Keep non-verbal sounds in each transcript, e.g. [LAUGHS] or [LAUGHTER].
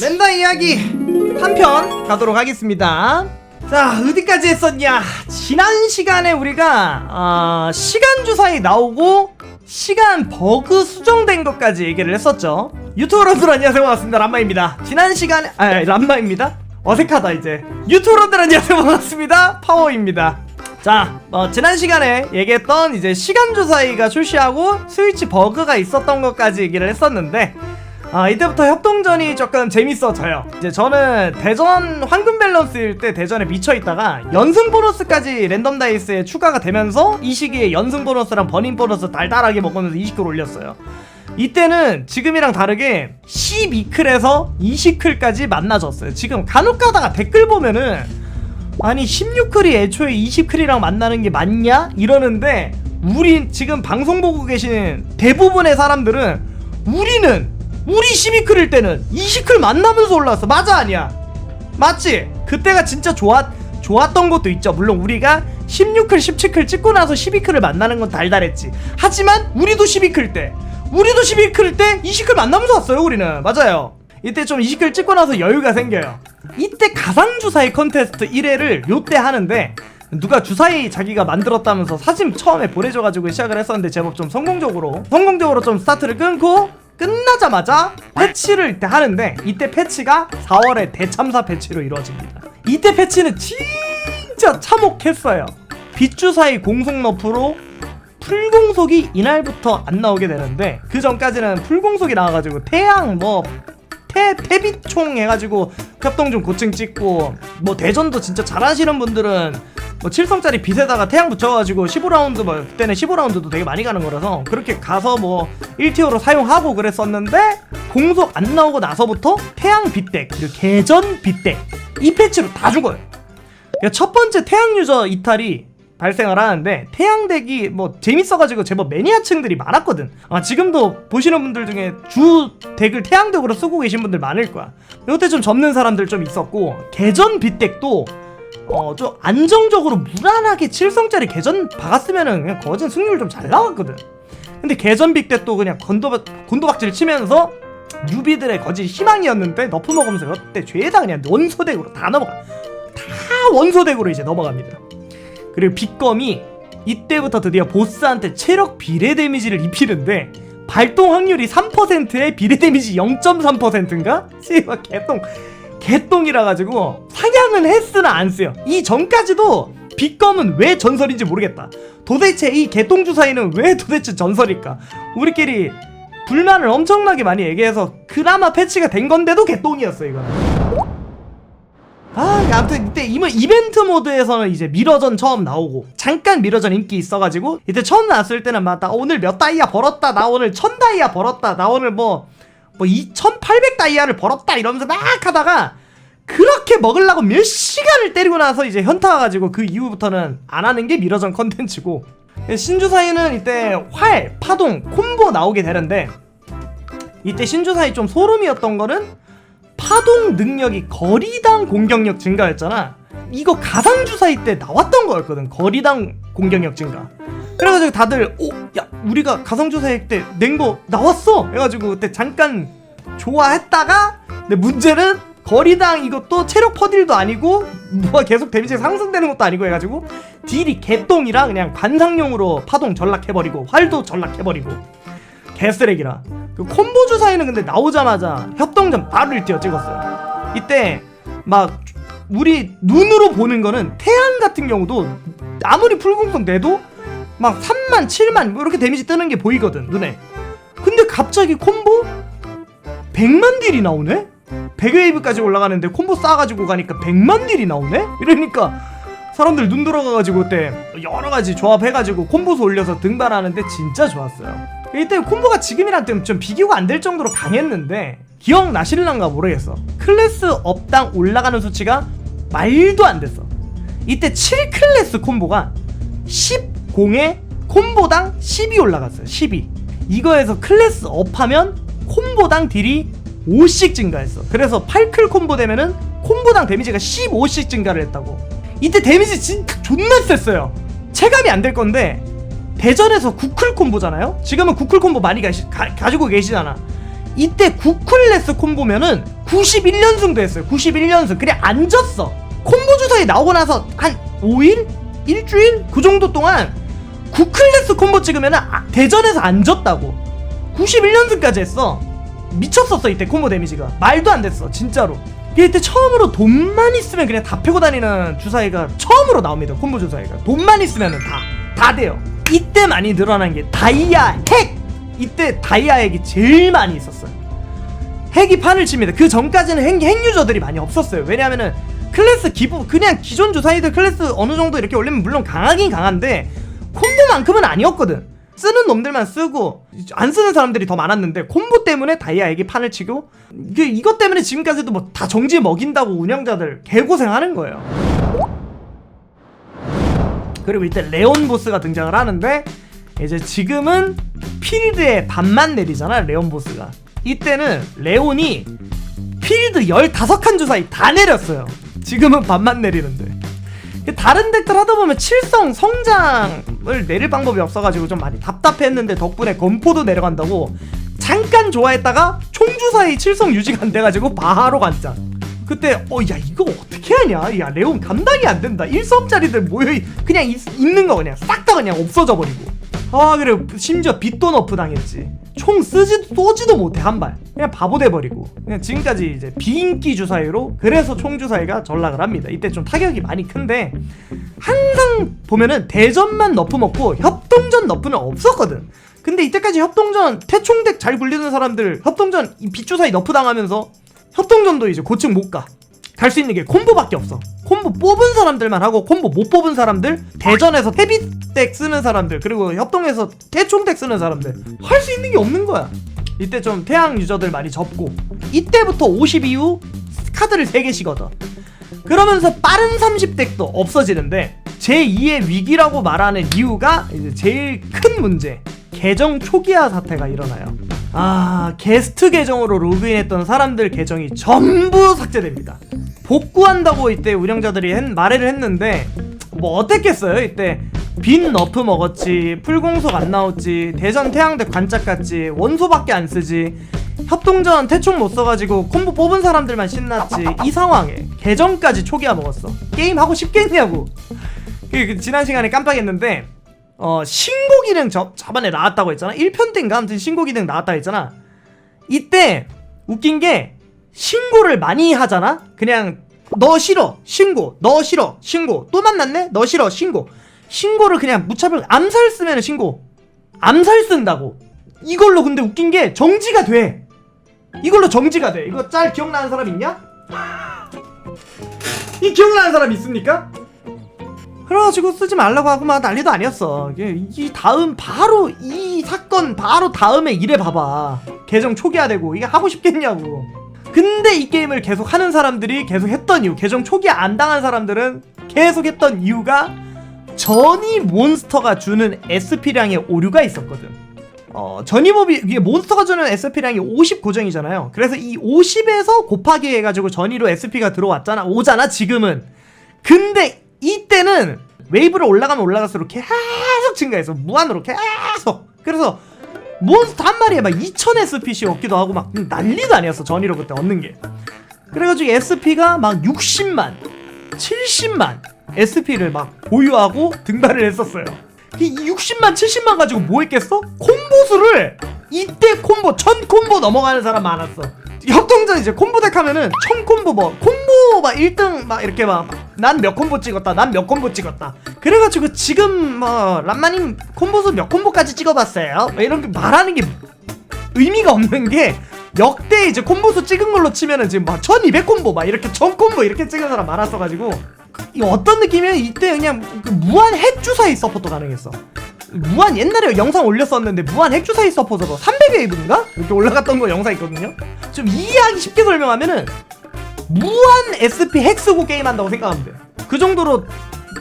랜더 이야기 한 편 가도록 하겠습니다. 자 어디까지 했었냐? 지난 시간에 우리가 어, 시간 주사위 나오고 시간 버그 수정된 것까지 얘기를 했었죠. 유튜브 여러분들 안녕하세요 반갑습니다 람마입니다. 지난 시간에 아 람마입니다. 어색하다 이제 유튜브 여러분들 안녕하세요 반갑습니다 파워입니다. 자, 어, 지난 시간에 얘기했던 이제 시간 주사위가 출시하고 스위치 버그가 있었던 것까지 얘기를 했었는데 아, 이때부터 협동전이 조금 재밌어져요. 이제 저는 대전 황금 밸런스일 때 대전에 미쳐 있다가 연승 보너스까지 랜덤 다이스에 추가가 되면서 이 시기에 연승 보너스랑 버닝 보너스 달달하게 먹으면서 20클 올렸어요. 이때는 지금이랑 다르게 12클에서 20클까지 만나졌어요. 지금 간혹 가다가 댓글 보면은 아니 16클이 애초에 20클이랑 만나는 게 맞냐? 이러는데 우리 지금 방송 보고 계신 대부분의 사람들은 우리는 우리 12클일 때는 20클 만나면서 올라왔어. 맞아 아니야? 맞지? 그때가 진짜 좋았, 좋았던 것도 있죠. 물론 우리가 16클 17클 찍고 나서 12클을 만나는 건 달달했지. 하지만 우리도 12클 때 우리도 12클 때 20클 만나면서 왔어요 우리는. 맞아요. 이때 좀 20클 찍고 나서 여유가 생겨요. 이때 가상주사위 컨테스트 1회를 요때 하는데 누가 주사위 자기가 만들었다면서 사진 처음에 보내줘가지고 시작을 했었는데 제법 좀 성공적으로 성공적으로 좀 스타트를 끊고 끝나자마자 패치를 이때 하는데 이때 패치가 4월에 대참사 패치로 이루어집니다. 이때 패치는 진짜 참혹했어요. 빗주사위 공속 너프로 풀공속이 이날부터 안 나오게 되는데 그 전까지는 풀공속이 나와가지고 태양 뭐 태, 태비총 해가지고 협동 좀 고층 찍고 뭐 대전도 진짜 잘하시는 분들은 뭐 7성짜리 빛에다가 태양 붙여가지고 15라운드 뭐 그때는 15라운드도 되게 많이 가는 거라서 그렇게 가서 뭐 1티어로 사용하고 그랬었는데 공속 안 나오고 나서부터 태양 빛덱 그리고 개전 빛덱 이 패치로 다 죽어요 그러니까 첫 번째 태양 유저 이탈이 발생을 하는데 태양덱이 뭐 재밌어가지고 제법 매니아층들이 많았거든. 아 지금도 보시는 분들 중에 주 덱을 태양덱으로 쓰고 계신 분들 많을 거야. 요때 좀 접는 사람들 좀 있었고 개전 빛덱도 어 좀 안정적으로 무난하게 7성짜리 개전 박았으면은 그냥 거진 승률 좀 잘 나왔거든. 근데 개전 빛덱도 그냥 건도 곤도박질 치면서 뉴비들의 거진 희망이었는데 너프 먹으면서 요때 죄다 그냥 원소덱으로 다 넘어가. 다 원소덱으로 이제 넘어갑니다. 그리고 빗검이 이때부터 드디어 보스한테 체력 비례 데미지를 입히는데 발동 확률이 3%에 비례 데미지 0.3%인가? [LAUGHS] 씨발 개똥 개똥이라 가지고 사냥은 했으나 안 쓰요. 이 전까지도 빗검은 왜 전설인지 모르겠다. 도대체 이 개똥 주사위는 왜 도대체 전설일까? 우리끼리 불만을 엄청나게 많이 얘기해서 그나마 패치가 된 건데도 개똥이었어 이거는. 아, 아무튼 이때 이번 이벤트 모드에서는 이제 미러전 처음 나오고 잠깐 미러전 인기 있어가지고 이때 처음 나왔을 때는 막 나 오늘 몇 다이아 벌었다 나 오늘 천 다이아 벌었다 나 오늘 뭐 뭐 2,800 다이아를 벌었다 이러면서 막 하다가 그렇게 먹으려고 몇 시간을 때리고 나서 이제 현타 와가지고 그 이후부터는 안 하는 게 미러전 컨텐츠고 신주사위는 이때 활, 파동, 콤보 나오게 되는데 이때 신주사위 좀 소름이었던 거는 파동 능력이 거리당 공격력 증가였잖아. 이거 가상 주사위 때 나왔던 거였거든. 거리당 공격력 증가. 그래가지고 다들 오, 야, 우리가 가상 주사위 때낸 거 나왔어. 해가지고 그때 잠깐 좋아했다가 근데 문제는 거리당 이것도 체력 퍼딜도 아니고 뭐가 계속 데미지가 상승되는 것도 아니고 해가지고 딜이 개똥이라 그냥 관상용으로 파동 전락해버리고 활도 전락해버리고 개쓰레기라. 그 콤보 주사위는 근데 나오자마자 협동전 바로 1티어 찍었어요. 이때 막 우리 눈으로 보는 거는 태양 같은 경우도 아무리 풀공성 내도 막 3만, 7만 뭐 이렇게 데미지 뜨는 게 보이거든 눈에. 근데 갑자기 콤보 100만 딜이 나오네? 100웨이브까지 올라가는데 콤보 쌓아가지고 가니까 100만 딜이 나오네? 이러니까 사람들 눈 돌아가가지고 그때 여러 가지 조합해가지고 콤보수 올려서 등반하는데 진짜 좋았어요. 이때 콤보가 지금이랑 좀, 좀 비교가 안 될 정도로 강했는데 기억나실란가 모르겠어. 클래스 업당 올라가는 수치가 말도 안 됐어. 이때 7클래스 콤보가 10 공에 콤보당 10이 올라갔어요. 12. 이거에서 클래스 업하면 콤보당 딜이 5씩 증가했어. 그래서 8클 콤보 되면은 콤보당 데미지가 15씩 증가를 했다고. 이때 데미지 진짜 존나 셌어요. 체감이 안 될 건데 대전에서 구클 콤보잖아요. 지금은 구클 콤보 많이 가시, 가, 가지고 계시잖아. 이때 구클래스 콤보면은 91연승도 했어요 91연승 그래 안 졌어 콤보 주사위 나오고 나서 한 5일? 일주일? 그 정도 동안 구클래스 콤보 찍으면은 아- 대전에서 안 졌다고. 91연승까지 했어. 미쳤었어 이때 콤보 데미지가. 말도 안 됐어 진짜로. 이때 처음으로 돈만 있으면 그냥 다 패고 다니는 주사위가 처음으로 나옵니다 콤보 주사위가. 돈만 있으면은 다. 다 돼요. 이때 많이 늘어난 게 다이아 핵! 이때 다이아 핵이 제일 많이 있었어요. 핵이 판을 칩니다. 그 전까지는 핵, 핵 유저들이 많이 없었어요. 왜냐면은 클래스 기부 그냥 기존 주사위들 클래스 어느 정도 이렇게 올리면 물론 강하긴 강한데 콤보만큼은 아니었거든. 쓰는 놈들만 쓰고 안 쓰는 사람들이 더 많았는데 콤보 때문에 다이아에게 판을 치고 이게 이것 때문에 지금까지도 뭐 다 정지 먹인다고 운영자들 개고생하는 거예요. 그리고 이때 레온 보스가 등장을 하는데 이제 지금은 필드에 반만 내리잖아 레온 보스가. 이때는 레온이 필드 15칸 주사위 다 내렸어요. 지금은 반만 내리는데 다른 덱들 하다 보면 칠성 성장을 내릴 방법이 없어가지고 좀 많이 답답했는데 덕분에 건포도 내려간다고 잠깐 좋아했다가 총주사위 칠성 유지가 안 돼가지고 바로 관장 그때 어 야 이거 어떻게 하냐? 야 레온 감당이 안 된다. 1섬짜리들 모여 있- 그냥 있, 있는 거 그냥 싹 다 그냥 없어져 버리고 아 그래. 심지어 빗도 너프 당했지. 총 쓰지 쏘지도 못해 한 발. 그냥 바보 돼버리고. 그냥 지금까지 이제 비인기 주사위로 그래서 총 주사위가 전락을 합니다. 이때 좀 타격이 많이 큰데 항상 보면은 대전만 너프 먹고 협동전 너프는 없었거든. 근데 이때까지 협동전 태총덱 잘 굴리는 사람들 협동전 이 빗주사위 너프 당하면서 협동전도 이제 고층 못 가. 갈 수 있는 게 콤보밖에 없어. 콤보 뽑은 사람들만 하고 콤보 못 뽑은 사람들, 대전에서 헤비덱 쓰는 사람들, 그리고 협동에서 태총덱 쓰는 사람들 할 수 있는 게 없는 거야. 이때 좀 태양 유저들 많이 접고 이때부터 50 이후 카드를 3개씩 얻어. 그러면서 빠른 30덱도 없어지는데 제2의 위기라고 말하는 이유가 이제 제일 큰 문제 계정 초기화 사태가 일어나요. 아 게스트 계정으로 로그인했던 사람들 계정이 전부 삭제됩니다. 복구한다고 이때 운영자들이 했, 말을 했는데 뭐 어땠겠어요 이때? 빈 너프 먹었지 풀공속 안 나왔지 대전 태양대 관짝 갔지 원소밖에 안 쓰지 협동전 태총 못 써가지고 콤보 뽑은 사람들만 신났지 이 상황에 계정까지 초기화 먹었어. 게임 하고 싶겠냐고. 그, 그 지난 시간에 깜빡했는데 어 신고 기능 저, 저번에 나왔다고 했잖아. 1편 때인가? 아무튼 신고 기능 나왔다고 했잖아. 이때 웃긴 게 신고를 많이 하잖아 그냥 너 싫어 신고 너 싫어 신고 또 만났네 너 싫어 신고 신고를 그냥 무차별 암살 쓰면 신고 암살 쓴다고 이걸로 근데 웃긴 게 정지가 돼 이걸로 정지가 돼 이거 짤 기억나는 사람 있냐? 이 기억나는 사람 있습니까? 그래가지고 쓰지 말라고 하고 막 난리도 아니었어. 이게 이 다음 바로 이 사건 바로 다음에 이래 봐봐. 계정 초기화되고 이게 하고 싶겠냐고. 근데 이 게임을 계속 하는 사람들이 계속 했던 이유, 계정 초기화 안 당한 사람들은 계속 했던 이유가 전이 몬스터가 주는 SP량의 오류가 있었거든. 어, 전이몹이 이게 몬스터가 주는 SP량이 50 고정이잖아요. 그래서 이 50에서 곱하기 해가지고 전이로 SP가 들어왔잖아. 오잖아 지금은. 근데 이때는 웨이브를 올라가면 올라갈수록 계속 증가해서 무한으로 계속. 그래서 몬스터 한 마리에 막 2000 SP씩 얻기도 하고 막 난리도 아니었어 전이로 그때 얻는 게. 그래가지고 SP가 막 60만, 70만 SP를 막 보유하고 등반을 했었어요. 이 60만, 70만 가지고 뭐 했겠어? 콤보수를 이때 콤보 1000 콤보 넘어가는 사람 많았어. 협동전 이제 콤보 덱 하면은 1000 콤보 뭐 콤보 막 1등 막 이렇게 막 난 몇 콤보 찍었다. 난 몇 콤보 찍었다. 그래가지고 지금 뭐 람마님 콤보수 몇 콤보까지 찍어봤어요? 막 이런 게 말하는 게 의미가 없는 게 역대 이제 콤보수 찍은 걸로 치면은 지금 막 1200 콤보 막 이렇게 1000 콤보 이렇게 찍은 사람 많았어가지고 이 어떤 느낌이면 이때 그냥 그 무한 핵 주사위 서포터 가능했어. 무한 옛날에 영상 올렸었는데 무한 핵 주사위 서포터로 300웨이브인가 이렇게 올라갔던 거 영상 있거든요. 좀 이해하기 쉽게 설명하면은 무한 SP 핵 쓰고 게임한다고 생각하면 돼. 그 정도로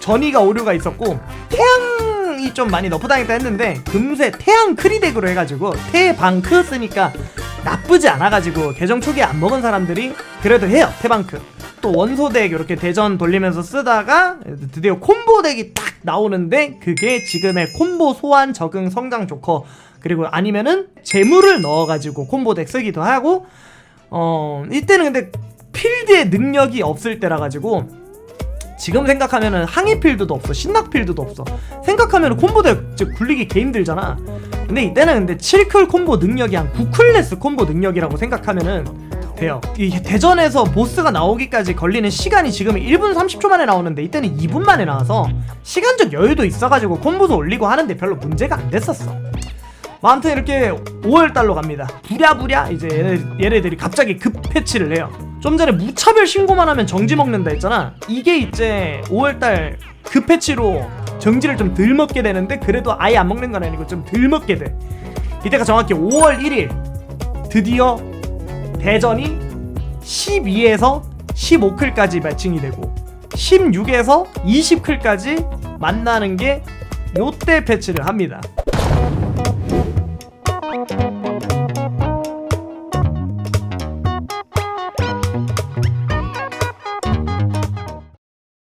전이가 오류가 있었고 태양이 좀 많이 너프당했다 했는데 금세 태양 크리덱으로 해가지고 태방크 쓰니까 나쁘지 않아가지고 계정 초기에 안 먹은 사람들이 그래도 해요 태방크 또 원소덱 이렇게 대전 돌리면서 쓰다가 드디어 콤보 덱이 딱 나오는데 그게 지금의 콤보 소환 적응 성장 조커 그리고 아니면은 재물을 넣어가지고 콤보 덱 쓰기도 하고 어 이때는 근데 필드의 능력이 없을 때라 가지고 지금 생각하면은 항해 필드도 없어 신낙 필드도 없어. 생각하면은 콤보 덱즉 굴리기 개 힘들잖아. 근데 이때는 근데 7클 콤보 능력이 한 9클래스 콤보 능력이라고 생각하면은 돼요. 이 대전에서 보스가 나오기까지 걸리는 시간이 지금 1분 30초 만에 나오는데 이때는 2분 만에 나와서 시간적 여유도 있어가지고 콤보도 올리고 하는데 별로 문제가 안 됐었어. 뭐 아무튼 이렇게 5월달로 갑니다. 부랴부랴 이제 얘네, 얘네들이 갑자기 급 패치를 해요 좀 전에 무차별 신고만 하면 정지 먹는다 했잖아. 이게 이제 5월달 급 패치로 정지를 좀 덜 먹게 되는데 그래도 아예 안 먹는 건 아니고 좀 덜 먹게 돼. 이때가 정확히 5월 1일. 드디어 대전이 12에서 15클까지 매칭이 되고 16에서 20클까지 만나는 게 요때 패치를 합니다